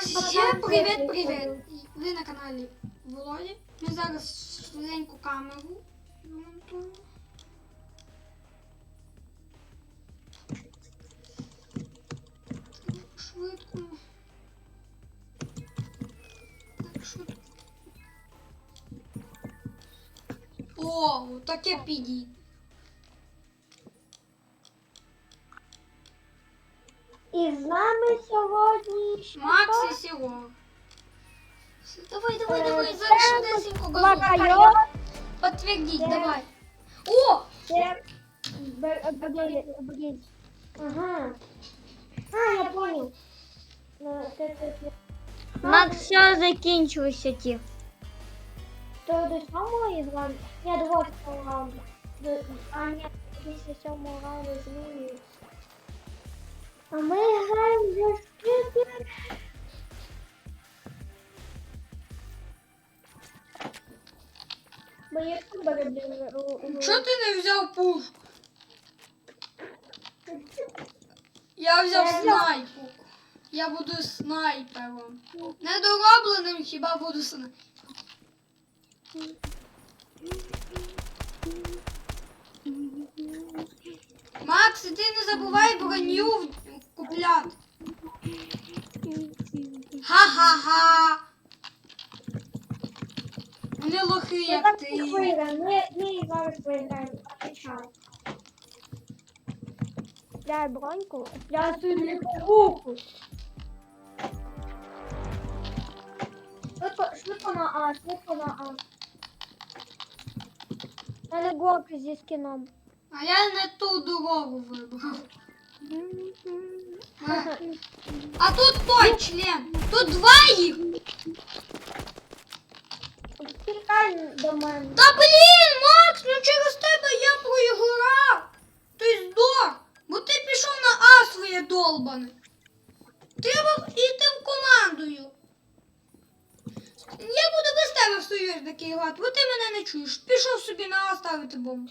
Всім привіт, привіт! Ви на каналі Володі. Ми зараз швиденьку камеру ремонтуємо. Швидко. Так, швидко. О, таке підійде. І з нами сьогодні ще Макс хто? і Сіго. Давай, давай, Е, давай, це зараз швидесенько Бакайо. газу. Подтвердіть, Це- давай. О! Це Б- Б- Б- Ага. А, я понял. Ну, це- це- це. Макс, все закінчилося ті. То до сьомого граунду? Ні, до восьмого раунду. До- А, ні, після сьомого раунду змінюється. А ми граємо за скільки? Я себе Чого ти не взяв пушку? Я взяв снайпу. Я буду снайпером. Недоробленим хіба буду снайпером. Макс, ти не забувай броню в- Ха-ха-ха. Вони лохи, як ти. Ми, ми зараз виграємо. Отвечаю. Дай броньку. Я собі руку. Швидко, швидко на А, швидко на А. У мене горка зі скіном. А я не ту дорогу вибрав. А, тут той член. Тут два їх. Тікай до мене. Та блін, Макс, ну через тебе я проіграв. Ти здох. Бо ти пішов на А своє долбане. Треба йти в командою. Я буду без тебе в союзники грати, бо ти мене не чуєш. Пішов собі на А ставити бомбу.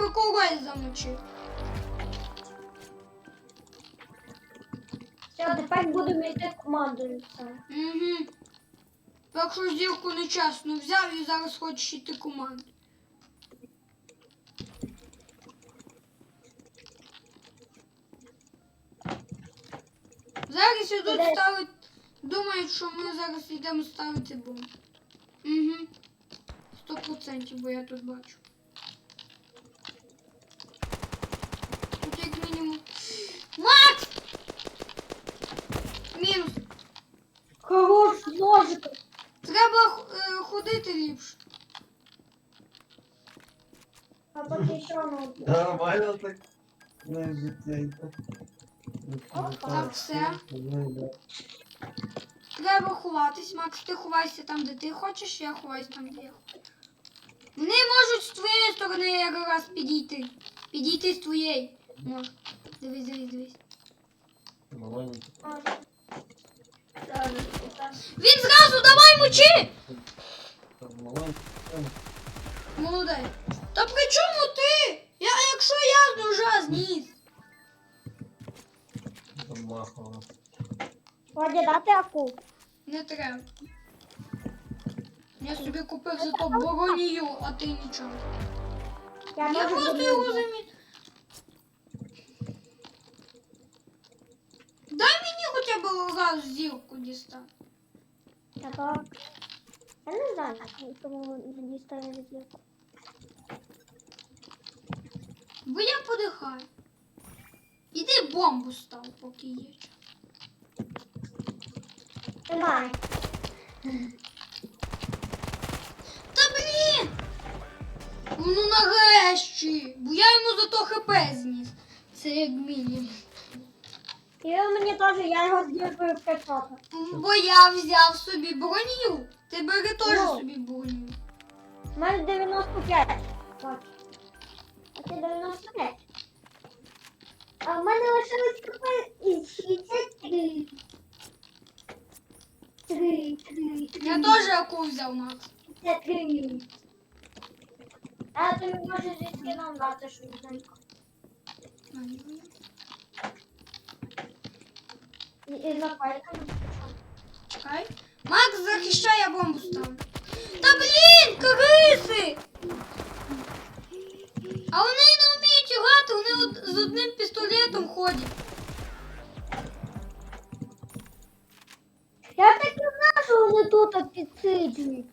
бо я хоча б когось замочив. Все, тепер будемо йти командою. Угу. Якщо зірку нечесно взяв і зараз хочеш йти команду. Зараз ідуть Де? ставить. Думають, що ми зараз йдемо ставити бомбу. Угу. Сто процентів, бо я тут бачу. Тут. Макс! Мінус. Хорош, ножик. Треба е, ходити ліпше. А поки що ну. Нормально так на життя. А все? Ну. Треба ховатись, Макс, ти ховайся там, де ти хочеш, я ховаюсь там, де я хочу. Вони можуть з твоєї сторони якраз підійти. Підійти з твоєї. Може. Дивись, дивись, дивись. Маленький. Він зразу давай! Там маленький. Та при чому ти? Я, якщо я з ножа зніс. Там махало. Владі, дати аку. Не треба. Я собі купив зато боронію, а ти нічого. Я, Я просто його дати. Дай мені хоча б раз зірку дістати. Так, я не знаю, кому дістає зірку. Бо я подихаю. Іди бомбу став, поки є. Давай. Та блін! Ну нарешті! Бо я йому зато хп зніс. Це як мінімум. І мені теж, я його з'їздив в качота. Бо я взяв собі броню. Ти бери теж Ну. собі броню. У мене 95. Бач. А це 95. А в мене лишилось із 63. Три, три, три. Я теж яку взяв, Макс. 63. А ти можеш зі скином дати і запайками. Чекай. Макс, захищай, я бомбу ставлю. Та блін, криси! А вони не вміють грати, вони от з одним пістолетом ходять. Я так і знав, що вони тут підсиджують.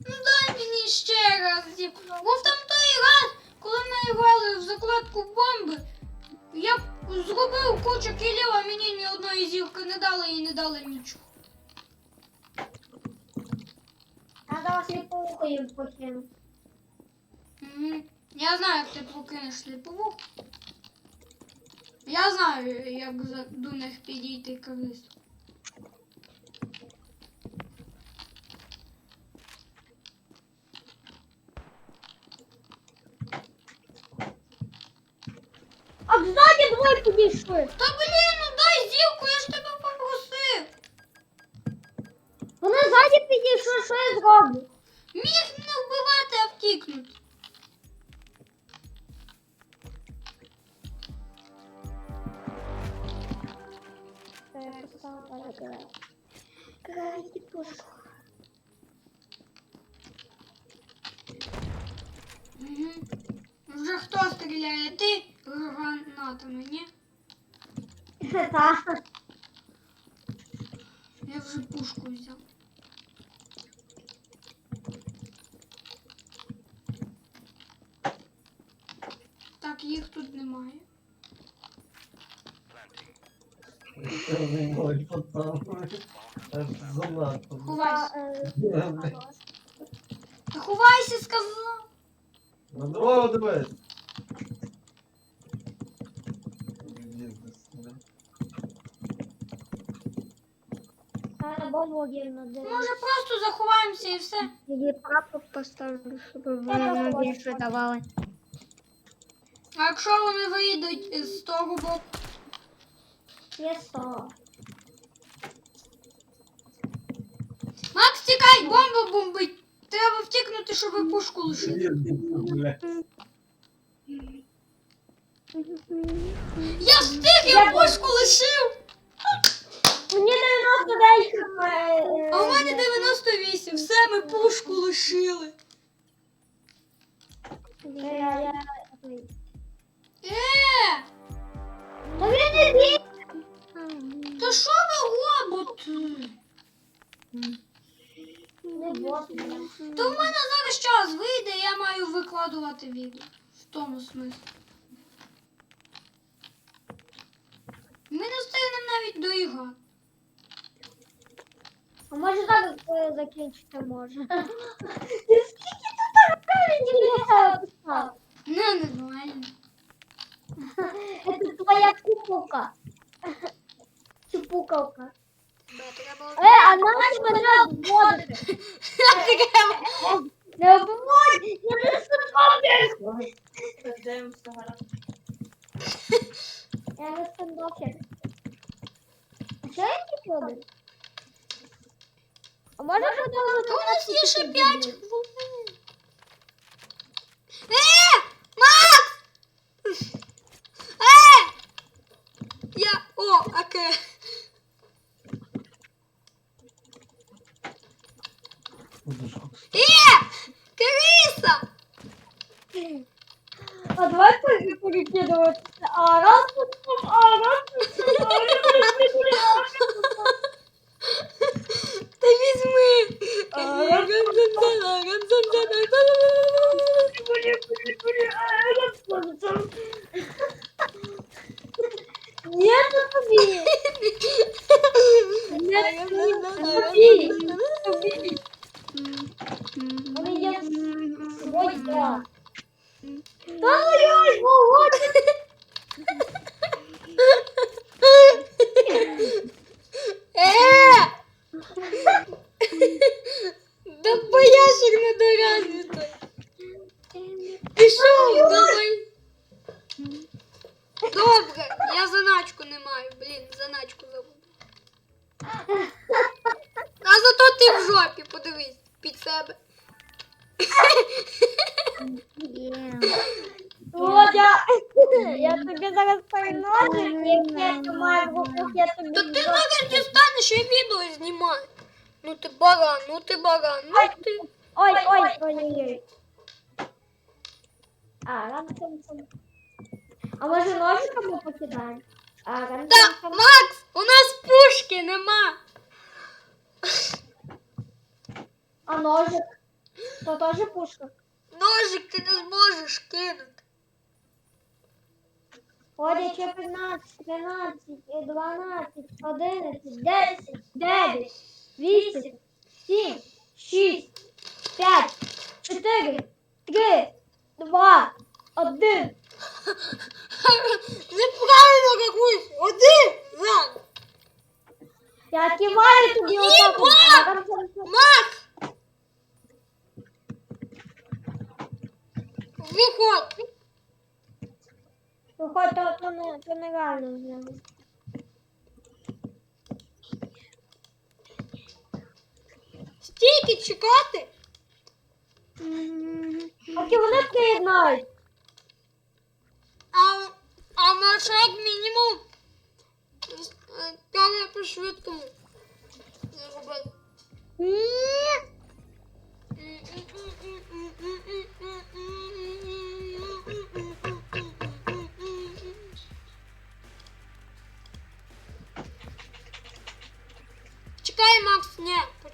Ну дай мені ще раз. зі- Бо в там той раз, коли ми грали в закладку бомби, я зробив кучу кілів, а мені ні одної зірки не дали і не дали нічого. Я зараз сліповуху їм покину. Угу. Я знаю, як ти покинеш сліпову. Я знаю, як до них підійти крису. А ззаді двоє підійшли. Та блін, ну дай зірку, я ж тебе попросив. Вони ззаді підійшли, що я зроблю? Міг не вбивати, а втікнути. Крайки пушку. Хто стріляє? Ти гранатами, ні? Так. Я вже пушку взяв. Так, їх тут немає. Ховайся. Та ховайся, сказав. На дорогу дивись. Треба бомбу Може просто заховаємося і все. Тоді прапор поставлю, щоб вони нам більше давали. А якщо вони вийдуть з того боку, Є 100. Макс, тікай, бомба бомбить. Треба втікнути, щоб пушку лишити. Я встиг, я пушку лишив. Мені 99 е, А у мене 98. Все, ми пушку лишили. Е, Та він не бій. та що ви роботи? То в мене зараз час вийде, я маю викладувати відео. В тому смислі. Ми не встигнемо навіть доіграти. А може так закінчити може. Скільки тут правильно? Не, нормально. Це твоя куколка. Чи пукалка. Е, а нас мене обводити. Не обводь, я не стендапер. Я не стендапер. А що я тільки А може У нас є ще 5 хвилин. Е! Макс! Е! Я. О, окей. Е! Криса! А давай перекидуватися. А раз Niye Tobi? Ne Tobi? Tobi. Onu yap. Ой, да. Да, ой, ой, ой. дістанеш і відео знімай. Ну ти баран, ну ти баран, ну ти. Ой, ой, ой, ой, ой. А, ранцем цем. А може ножиками покидаємо? А, ранцем Та, цем. Макс, у нас пушки нема. А ножик? То теж пушка. Ножик ти не зможеш кинути. Ходять 14, 13, 12, 11, 10, 9, 8, 7, 6, 5, 4, 3, 2, 1. Неправильно рахуєш. Один. Я киваю тобі отак. от. А, ранцем цем. Макс! Виходь. Виходь, то, то, не, то нереально з ними. Стільки чекати. Поки вони приєднають. А, а на шаг мінімум. е, Треба по швидкому. зробити.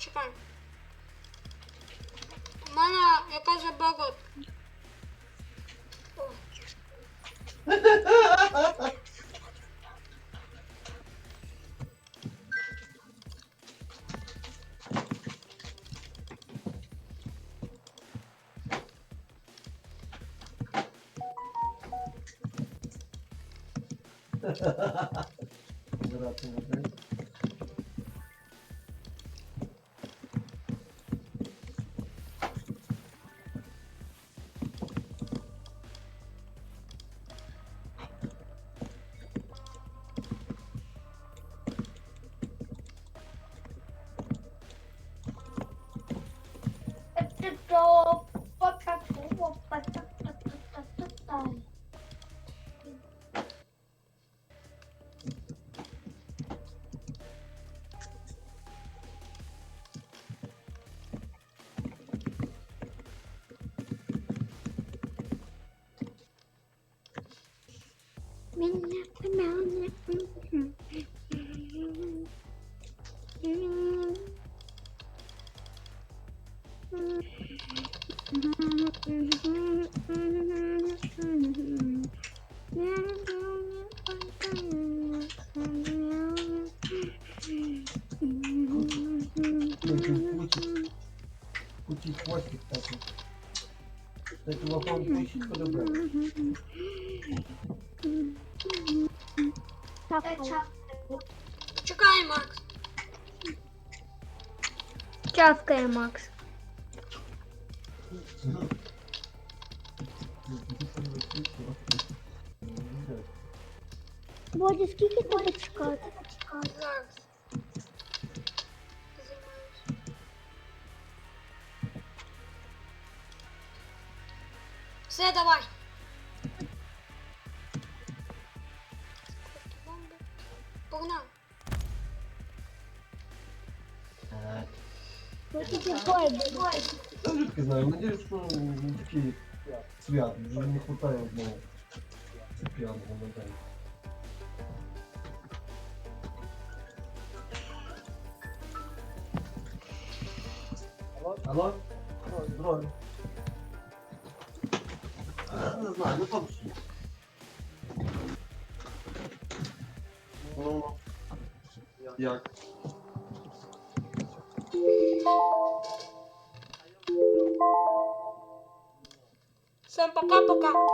Ні, почекай. У мене якась забагот. Купить хвостик такой. Кстати, лохом тысяч подобрать. Чекай, Макс. Чавкає Макс. Бодя, скільки тебе чекати? Зараз. Все, давай. Погнали. Ну тільки бой, бой. Я звідки знаю, надіюсь, що не такий свят, вже не хватає одного. Це п'яного на день. Алло? Ой, Здоров'я. А, Не знаю, ну там як? Всем пока-пока.